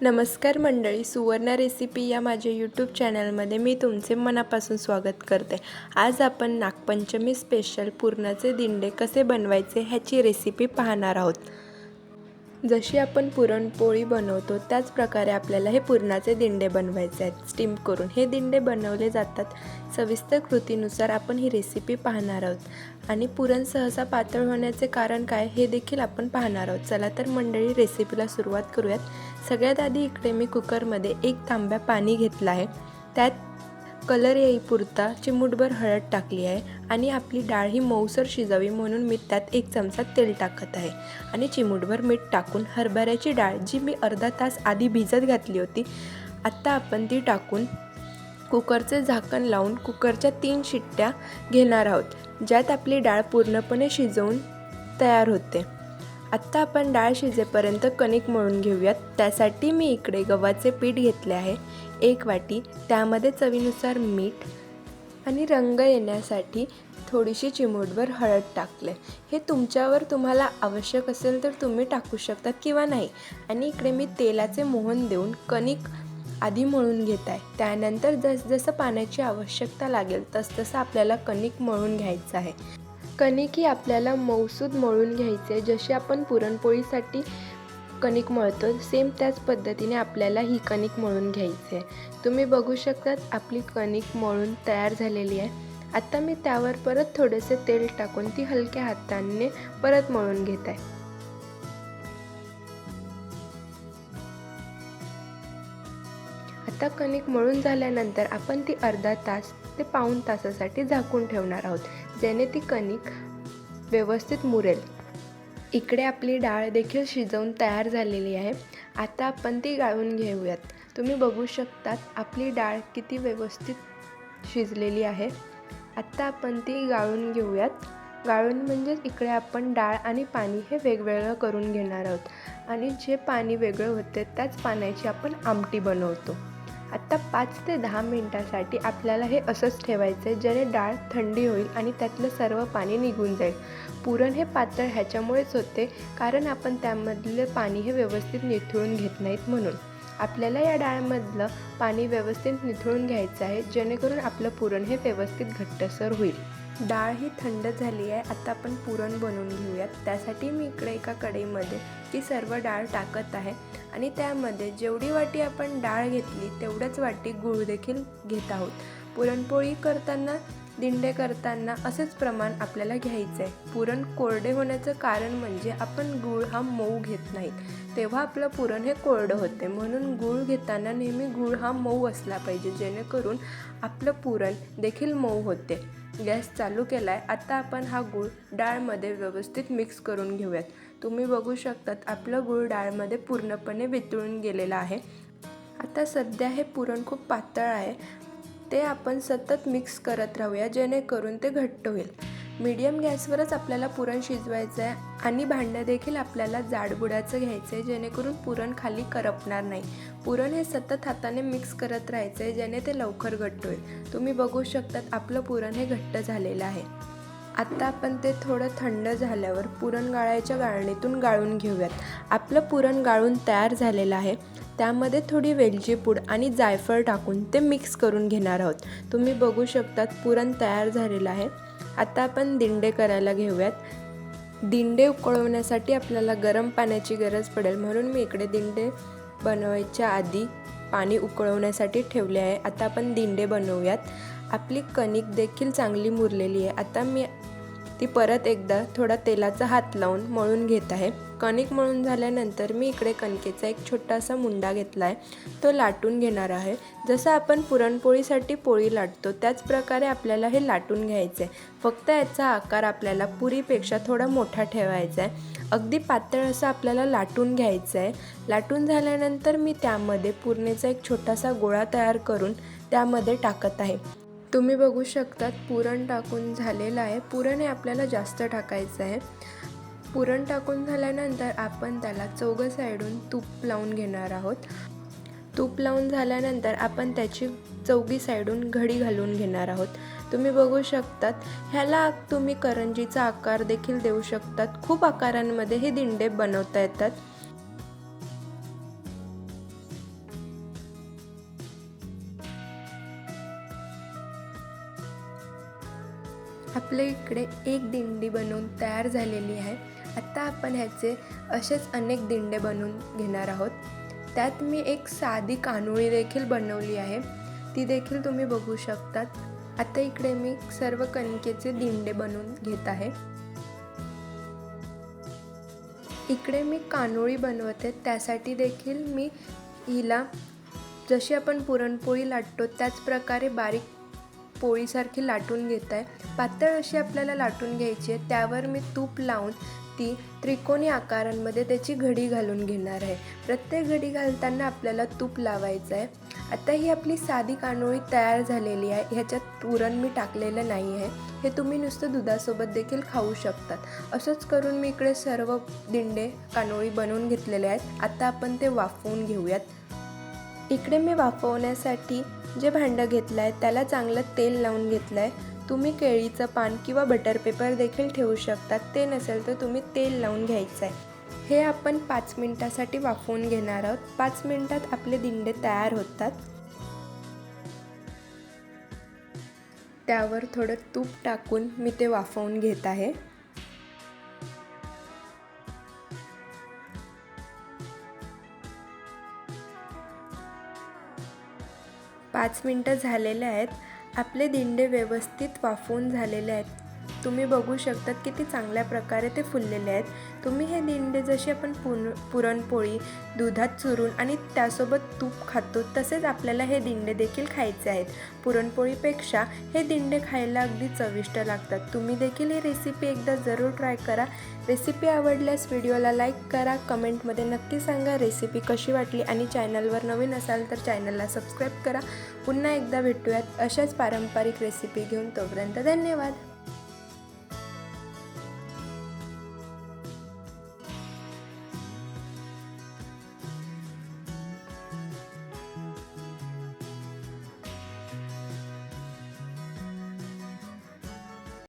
नमस्कार मंडळी सुवर्णा रेसिपी या माझ्या यूट्यूब चॅनलमध्ये मी तुमचे मनापासून स्वागत करते. आज आपण नागपंचमी स्पेशल पुरणाचे दिंडे कसे बनवायचे ह्याची रेसिपी पाहणार आहोत. जशी आपण पुरणपोळी बनवतो त्याच प्रकारे आपल्याला हे पुरणाचे दिंडे बनवायचे आहेत. स्टीम करून. हे दिंडे बनवले जातात. सविस्तर कृतीनुसार आपण ही रेसिपी पाहणार आहोत. आणि पुरण सहसा पातळ होण्याचे कारण काय हे देखील आपण पाहणार आहोत. चला तर मंडळी रेसिपीला सुरुवात करूयात. सगळ्यात आधी इकडे मी कुकरमध्ये एक तांब्या पाणी घेतलं आहे. त्यात कलर येईपुरता चिमूटभर हळद टाकली आहे आणि आपली डाळ ही मऊसर शिजावी म्हणून मी त्यात एक चमचा तेल टाकत आहे. आणि चिमूटभर मीठ टाकून हरभऱ्याची डाळ जी मी अर्धा तास आधी भिजत घातली होती आत्ता आपण ती टाकून कुकरचे झाकण लावून कुकरच्या तीन शिट्ट्या घेणार आहोत ज्यात आपली डाळ पूर्णपणे शिजवून तयार होते. आत्ता आपण डाळ शिजेपर्यंत कणिक मळून घेऊयात. त्यासाठी मी इकडे गव्हाचे पीठ घेतले आहे. एक वाटी. त्यामध्ये चवीनुसार मीठ आणि रंग येण्यासाठी थोडीशी चिमूटभर हळद टाकले. हे तुमच्यावर तुम्हाला आवश्यक असेल तर तुम्ही टाकू शकता किंवा नाही. आणि इकडे मी तेलाचे मोहन देऊन कणिक आधी मळून घेत आहे त्यानंतर जसजसं पाण्याची आवश्यकता लागेल तसतसं आपल्याला कणिक मळून घ्यायचं आहे. कणिक ही आपल्याला मौसूद मळून घ्यायची आहे. जशी आपण पुरणपोळीसाठी कणिक मळतो सेम त्याच पद्धतीने आपल्याला ही कणिक मळून घ्यायची आहे. तुम्ही बघू शकतात आपली कणिक मळून तयार झालेली आहे. आता मी त्यावर परत थोडेसे तेल टाकून ती हलक्या हाताने परत मळून घेत. आहे आता कणिक मळून झाल्यानंतर आपण ती अर्धा तास ते पाऊण तासासाठी झाकून ठेवणार आहोत. ज्याने ती कणिक व्यवस्थित मुरेल. इकडे आपली डाळ देखील शिजवून तयार झालेली आहे. आता आपण ती गाळून घेऊयात. तुम्ही बघू शकतात आपली डाळ किती व्यवस्थित शिजलेली आहे. आत्ता आपण ती गाळून घेऊयात. गाळून म्हणजेच इकडे आपण डाळ आणि पाणी हे वेगवेगळं करून घेणार आहोत. आणि जे पाणी वेगळं होते त्याच पाण्याची आपण आमटी बनवतो. आत्ता पाच ते दहा मिनटासाठी आपल्याला हे असंच ठेवायचं आहे ज्याने डाळ थंडी होईल आणि त्यातलं सर्व पाणी निघून जाईल. पुरण हे पातळ ह्याच्यामुळेच होते कारण आपण त्यामधलं पाणी हे व्यवस्थित निथळून घेत नाहीत म्हणून. आपल्याला या डाळमधलं पाणी व्यवस्थित निथळून घ्यायचं आहे जेणेकरून आपलं पुरण हे व्यवस्थित घट्टसर होईल. डाळ ही थंड झाली आहे आता आपण पुरण बनवून घेऊयात. त्यासाठी मी इकडे एका कढईमध्ये ती सर्व डाळ टाकत आहे आणि त्यामध्ये जेवढी वाटी आपण डाळ घेतली तेवढंच वाटी गूळ देखील घेत आहोत. पुरणपोळी करताना दिंडे करताना असेच प्रमाण आपल्याला घ्यायचं आहे पुरण कोरडे होण्याचं कारण म्हणजे आपण गूळ हा मऊ घेत नाहीत. तेव्हा आपलं पुरण हे कोरडं होते. म्हणून गूळ घेताना नेहमी गूळ हा मऊ असला पाहिजे जेणेकरून आपलं पुरण देखील मऊ होते. गॅस चालू केला आहे आता आपण हा गूळ डाळमध्ये व्यवस्थित मिक्स करून घेऊयात. तुम्ही बघू शकतात आपलं गूळ डाळमध्ये पूर्णपणे वितळून गेलेलं आहे. आता सध्या हे पुरण खूप पातळ आहे. ते आपण सतत मिक्स करत राहूया जेणेकरून ते घट्ट होईल. मीडियम गॅसवरच आपल्याला पुरण शिजवायचं आहे आणि भांडं देखील आपल्याला जाडबुडाचं घ्यायचं आहे जेणेकरून पुरण खाली करपणार नाही. पुरण हे सतत हाताने मिक्स करत राहायचं आहे ज्याने ते लवकर घट्ट होईल. तुम्ही बघू शकतात आपलं पुरण हे घट्ट झालेलं आहे. आत्ता आपण ते थोडं थंड झाल्यावर पुरण गाळायच्या गाळणीतून गाळून घेऊयात. आपलं पुरण गाळून तयार झालेलं आहे. त्यामध्ये थोडी वेलची पूड आणि जायफळ टाकून ते मिक्स करून घेणार आहोत. तुम्ही बघू शकतात पुरण तयार झालेलं आहे. आता आपण दिंडे करायला घेऊयात. दिंडे उकळवण्यासाठी आपल्याला गरम पाण्याची गरज पडेल. म्हणून मी इकडे दिंडे बनवायच्या आधी पाणी उकळवण्यासाठी ठेवले आहे. आता आपण दिंडे बनवूयात. आपली कणिक देखील चांगली मुरलेली आहे. आता मी ती परत एकदा थोडा तेलाचा हात लावून मळून घेत आहे. कणिक मळून झाल्यानंतर मी इकडे कणकेचा एक छोटासा मुंडा घेतला आहे तो लाटून घेणार आहे. जसं आपण पुरणपोळीसाठी पोळी लाटतो त्याचप्रकारे आपल्याला हे लाटून घ्यायचं आहे फक्त याचा आकार आपल्याला पुरीपेक्षा थोडा मोठा ठेवायचा आहे अगदी पातळ असं आपल्याला लाटून घ्यायचं आहे लाटून झाल्यानंतर मी त्यामध्ये पुरणेचा एक छोटासा गोळा तयार करून त्यामध्ये टाकत आहे. तुम्ही बघू शकतात पुरण टाकून झालेलं आहे. पुरण हे आपल्याला जास्त टाकायचं आहे. पुरण टाकून झाल्यानंतर आपण त्याला चौघं साईडून तूप लावून घेणार आहोत. तूप लावून झाल्यानंतर आपण त्याची चौघी साईडून घडी घालून घेणार आहोत. तुम्ही बघू शकतात ह्याला तुम्ही करंजीचा आकार देखील देऊ शकतात. खूप आकारांमध्ये हे दिंडे बनवता येतात. आपल्या इकडे एक दिंडी बनवून तयार झालेली आहे. आत्ता आपण ह्याचे असेच अनेक दिंडे बनवून घेणार आहोत. त्यात मी एक साधी कानोळी देखील बनवली आहे. ती देखील तुम्ही बघू शकतात. आता इकडे मी सर्व कणकेचे दिंडे बनवून घेत आहे. इकडे मी कानोळी बनवते. त्यासाठी देखील मी हिला जशी आपण पुरणपोळी लाटतो त्याच प्रकारे बारीक पोळीसारखी लाटून घेत आहे. पातळ अशी आपल्याला लाटून घ्यायची आहे. त्यावर मी तूप लावून ती त्रिकोणी आकारांमध्ये त्याची घडी घालून घेणार आहे. प्रत्येक घडी घालताना आपल्याला तूप लावायचं आहे. आता ही आपली साधी कानोळी तयार झालेली आहे. ह्याच्यात पुरण मी टाकलेलं नाही आहे. हे तुम्ही नुसतं दुधासोबत देखील खाऊ शकतात. असंच करून मी इकडे सर्व दिंडे कानोळी बनवून घेतलेले आहेत. आता आपण ते वाफवून घेऊयात. इकडे मी वाफवण्यासाठी जे भांडं घेतलं आहे त्याला चांगलं तेल लावून घेतलं आहे तुम्ही केळीचं पान किंवा बटर पेपर देखील ठेवू शकतात. ते नसेल तर तुम्ही तेल लावून घ्यायचं आहे हे आपण पाच मिनटासाठी वाफवून घेणार आहोत. पाच मिनटात आपले दिंडे तयार होतात. त्यावर थोडं तूप टाकून मी ते वाफवून घेत आहे. पाच मिनटं झालेले आहेत. आपले दिंडे व्यवस्थित वाफवून झालेले आहेत. तुम्ही बघू शकतात किती चांगल्या प्रकारे ते फुललेले आहेत. तुम्ही हे दिंडे जसे आपण पुन पुरणपोळी दुधात चुरून आणि त्यासोबत तूप खातो तसेच आपल्याला हे दिंडे देखील खायचे आहेत. पुरणपोळीपेक्षा हे दिंडे खायला अगदी चविष्ट लागतात. तुम्ही देखील ही रेसिपी एकदा जरूर ट्राय करा. रेसिपी आवडल्यास व्हिडिओला लाईक करा. कमेंटमध्ये नक्की सांगा रेसिपी कशी वाटली आणि चॅनलवर नवीन असाल तर चॅनलला सबस्क्राईब करा. पुन्हा एकदा भेटूयात अशाच पारंपरिक रेसिपी घेऊन. तोपर्यंत धन्यवाद!